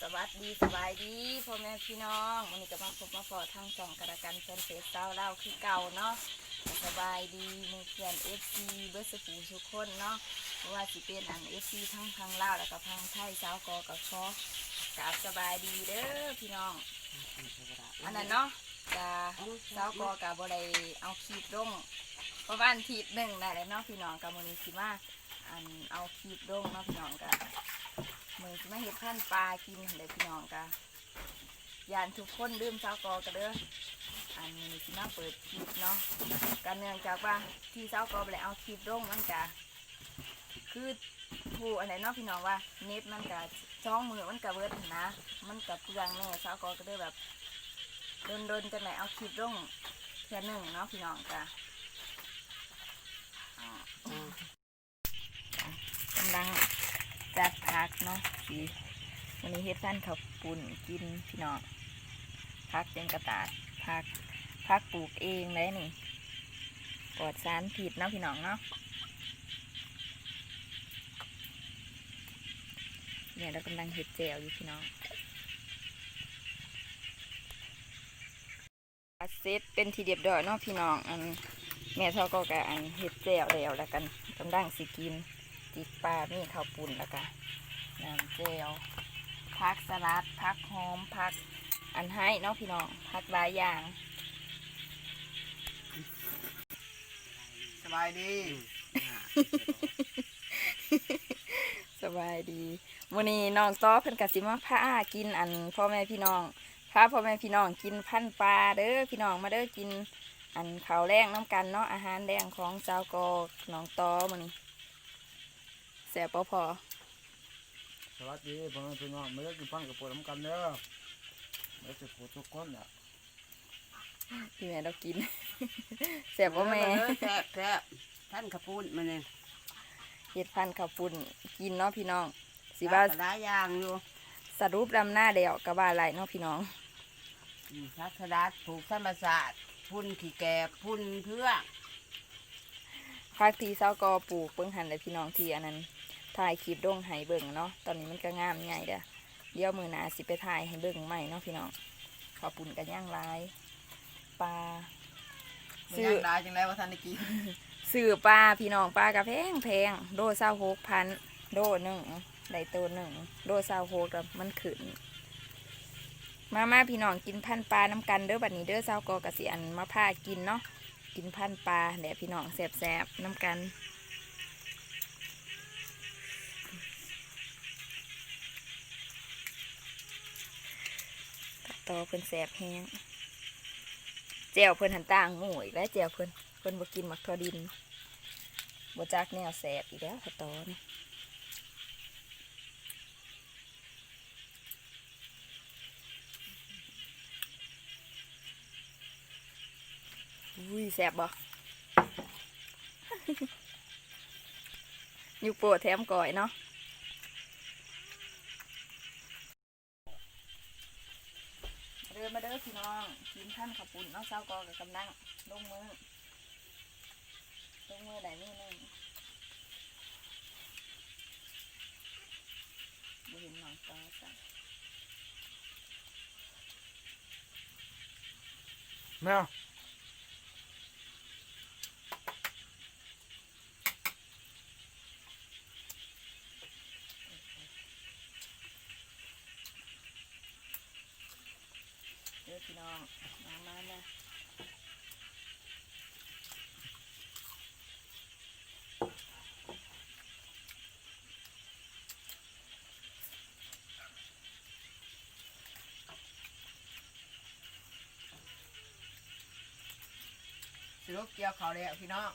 สวัสดีสบายดีพ่อแม่พี่น้องวันนี้ก็มาพบมาพอทางสองกระกันแฟนเฟซเจ้าเล่าคือเก่าเนาะสบายดีมือเพื่อนเอฟซีเบอร์สปูทุกคนเนาะเพราะว่าสิเป็นอันเอฟซีทั้งทางเลาแล้วก็ทางไทยสากอกับคอกราบสบายดีเด้อพี่น้อง อันนั้นเนาะกาสากอกับบได้เอาคลิปลงประมาณทีหนึ่งได้แล้วเนาะพี่น้องกับมือนี้สิมาอันเอาคลิปลงเนาะพี่น้องกับ มือสิมาเห็ดพันธุ์ปลากินเลยพี่น้องกับยานทุกคนลืมสาวกอกันเด้ออันนี้สิมาเปิดคลิปเนาะกันเนื่องจากว่าที่สาวกอบ่ไปเอาคลิปลงมันกะคือผู้อันไหนเนาะพี่น้องว่าเน็ตมันกะช่องมือมันกะเวิร์ดนะ มันกะเปลืองแน่สาวกอก็เลยแบบโดนโดนๆจะไหนเอาคลิปลงเพื่อหนึ่งเนาะพี่น้องจ้ะอ่ากำลัง จัดผักเนาะสีวันนี้เฮ็ดสั้นข้าวปุ่นกินพี่น้องผักเป็นกระตาดผักผักปลูกเองเลยนี่ปลอดสารผิดเนาะพี่น้องเนาะเนี่ยเรากำลังเฮ็ดแจวอยู่พี่น้องเซตเป็นทีเดียบดอยเนาะพี่น้องอันแม่เท่าก็กะอันเฮ็ดแจ่วแล้วแล้วกันกำลังสิกิน จิกปลามีข้าวปุ่นแล้วกันน้ำแจ่วผักสลัดผักหอมผักอันให้เนาะพี่น้องผักหลายอย่างสบายดีสบายดีวันนี้น้องต้อเพิ่นกสิมาพากินอันพ่อแม่พี่น้องพาพ่อแม่พี่น้องกินพันธุ์ปลาเด้อพี่น้องมาเด้อกินอันข้าวแรงน้ำกันเนาะอาหารแรงของสาวกอน้องต้อมื้อนี้ แซ่บบ่พอสวัสดีพ่อแม่พี่น้องไม่ได้กินฟังกับปวดน้ำกันเด้อไม่จะปวดทุกคนอะพี่แม่เรากินแซ่บบ่แม่แซ่บแซ่บท่านขปุ้นมาเนี่ยเฮ็ดพันธุ์ข้าวปุ้นกินเนาะพี่น้องสิสิว่าหลายอย่างอยู่สรุปดำหน้าเดียวก็ว่าหลายเนาะพี่น้องอืมพักสลัดปลูกธรรมศาสตร์พุ่นขี้แกบพุ่นเพื่อ ภาคที่เศร้ากอปลูกเบิ่งหันเลยพี่น้องที่อันนั้นถ่ายคลิปดงให้เบิ่งเนาะตอนนี้มันก็งามใหญ่เด้อเดี๋ยวมือหนาสิไปถ่ายให้เบิ่งใหม่เนาะพี่น้องข้าวปุ้นกันย่างหลายปลาไม่ยังได้จังได้ว่าท่านได้กินซื้อปลาพี่น้องปลากระแพงแพงโดเศร้าหกพันโดหนึ่งได้ตัวหนึ่งโดเศร้าหกแล้วมันขึ้นมามาพี่น้องกินพันธุ์ปลาน้ำกันเด้อบัดนี้เด้อเศร้ากอกระเสียนมาพากินเนาะ กินพันธ์ปลาแหละพี่น้องแสบๆน้ำกันต่อเพิ่นแสบแห้งแจวเพิ่นหันต่างหมูอีกแล้วแจวเพิ่นเพิ่นบ่กินหมักทอดินบ่จักแนวแสบอีกแล้วถ้าตอน อุ้ยแสบบ่อยู่โปรดแถมก่อยเนาะเดินมาเด้อพี่น้องกินท่านขับปุ่นน้องสาวกอกับกำลังลงมือลงมือไหนนี่นึงบ่เห็นหนองตาจ้ะแมว เด้อพี่น้องมามามา สิลูกเกี่ยวเขาวแล้วพี่น้อง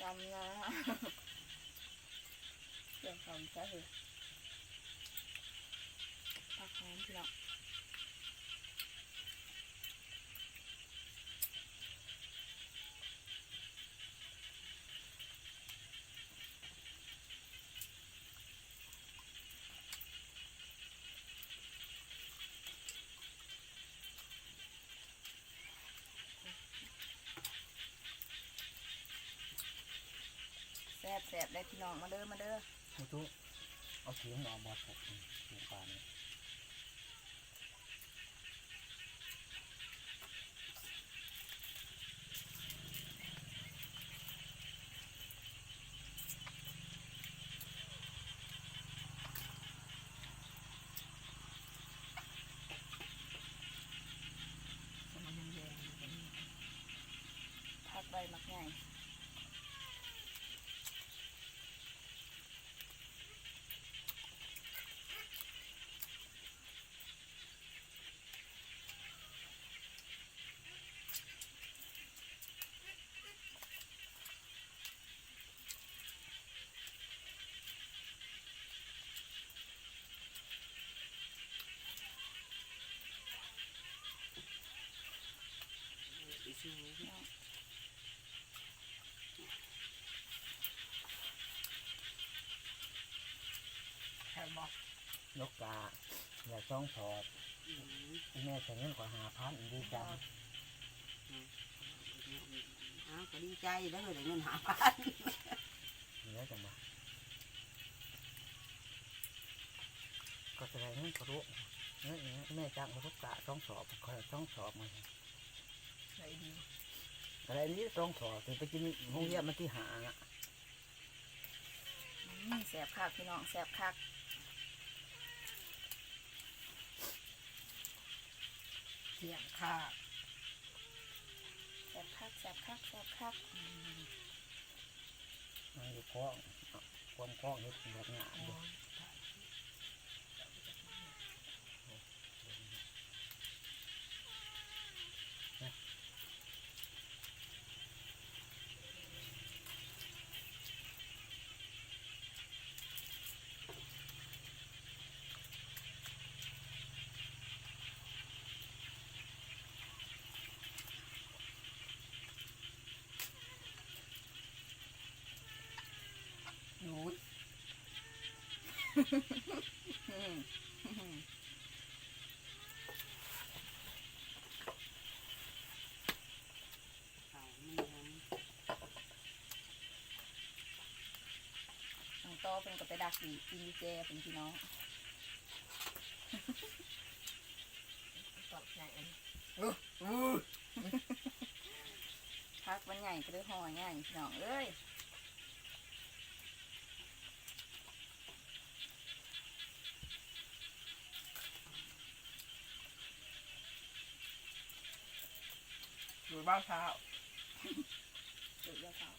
จำนะเรื่องความใช่เหรอพักหอมพี่น้อง ซ่บแซ่บได้พี่น้องมาเด้อมาเด้อทุกทุกเอาถุงเอาบอดผมถุงปลาเนี่ย ใช่บอกนกกาอย่าช่องถอดอีแม่ใส่เงินกว่าหาพันดีจังอ้าวก็ดีใจแล้วเลยได้เงินหาพันเหลือจังบ่ก็แสดงเงินกระโดดเงินอย่างเงี้ยแม่จ้างกระกะช่องสอบคอยช่องสอบมา ใจดีอะไรนี้ช่องสอบถึงไปกินห้องเยี่ยมมาที่หาอะอืมแสบคักพี่น้องแสบคักเสียงค่ะแสบคักแสบคักแสบคักอืม มันอยู่คล้องอะความคล้องเฮ็ดแบบงานอยู่ น้องโตเป็นก็ไปดักดีกินดีเจเป็นพี่น้องตอบใจอันพักมันใหญ่ก็เลยห่อใหญ่พี่น้องเอ้ย บ้านเท้าสุดยอดเท้า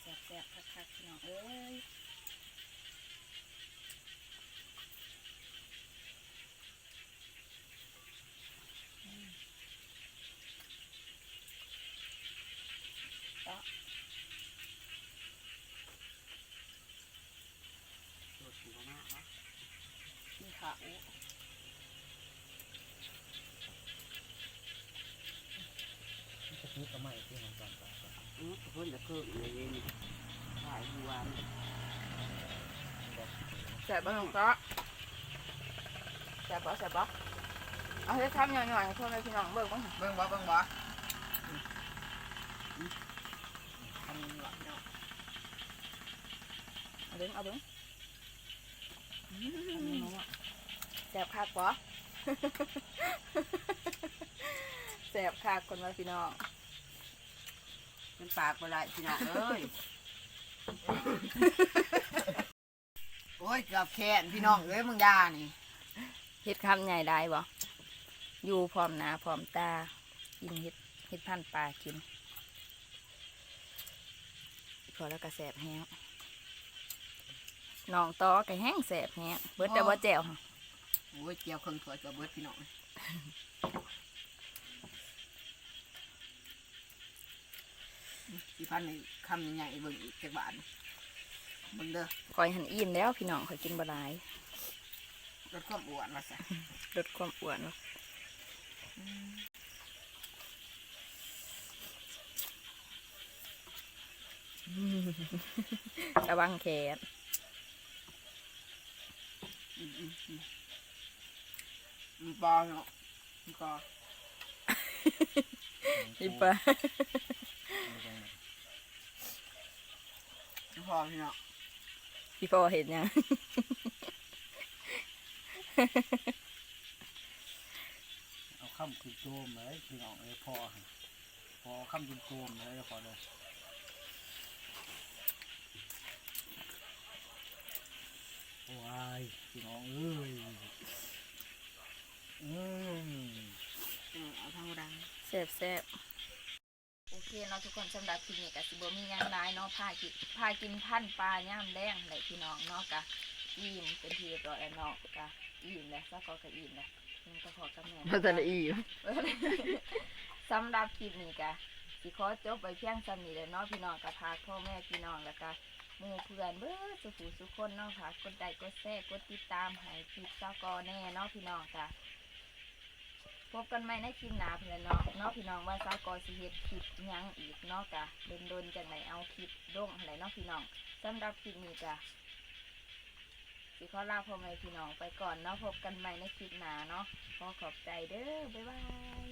แสบแสบคักคักๆพี่น้องเอ้ย ตัวสีหน้าเนาะ มีขาอู จะคิดก็ไม่ที่มันก่อนก่อนก่อน อือ เพิ่นจะเพิ่มเลยนี่หลายหัวนี่แสบบ้างก็แสบบ่แสบบ่เอาให้ทำหน่อยๆให้พ่อแม่พี่น้องเบิ่งบ้างเบิ่งบ่เบิ่งบ่ทำหลับเนาะเอาเบิ่งเอาเบิ่งอันนี้เนาะแสบคักบ่แสบคักคนว่าพี่น้อง เป็นปากบ่ได้พี่น้องเอ้ย โอ้ยเกือบแค้นพี่น้องเอ้ยมึงด่านี่เฮ็ดคำใหญ่ได้บ่อยู่พร้อมหน้าพร้อมตา กินเฮ็ดเฮ็ดพันธุ์ปลากิน พอแล้วก็แสบแห้งน้องตอก็แห้งแสบแห้งเบิดแต่ว่าแจ่วหั่นโอ้ยเจียวเครื่องถั่วเกือบเบิดพี่น้อง พี่พันในคำใหญ่ๆเบิ่งอีกจักบาทเบิ่งเด้อคอยหันอิ่มแล้วพี่น้องคอยกินบ่หลายลดความอ้วนว่าซะลดความอ้วนเนาะระวังแขนอืมอืมอืมมีปลาเนาะมีปลา อีปะมีพอพี่เนาะพี่พ่อเห็นยังเอาข้ามคือโจมเลยพี่น้องเอ้ยพอหั่นพอข้ามเป็นโจมเลยขอเลยว้ายพี่น้องเอ้ยอืม เออเอาทางดังแซ่บแซ่บโอเคเนาะทุกคนสำหรับคลิปนี้ก็สิบ่มีหยังหลายเนาะพากินพากินพันธุ์ปลาย่ามแดงเลยพี่น้องเนาะกะอิ่มเป็นทีเรียบร้อยแล้วเนาะกะอิ่มแล้วซะก็กะอิ่มแล้วยังก็ขอกับแม่มันจะละอีสำหรับคลิปนี้กะสิขอจบไปเพียงสำนี้เลยเนาะพี่น้องกะพากพ่อแม่พี่น้องแล้วก็หมู่เพื่อนเบ้อสุขุสุขคนเนาะค่ะกดไลค์กดแชร์กดติดตามให้คลิปซากอแน่เนาะพี่น้องค่ะ พบกันใหม่ในคลิปหน้าเพื่อนเนาะเนาะพี่น้องว่าซากอสิเฮ็ดคลิปหยังอีกเนาะกะโดนจังไหนเอาคลิปลงอะไรเนาะพี่น้องสำหรับคลิปนี้กะสิขอลาพ่อแม่พี่น้องไปก่อนเนาะพบกันใหม่ในคลิปหน้าเนาะขอขอบใจเด้อบ๊ายบาย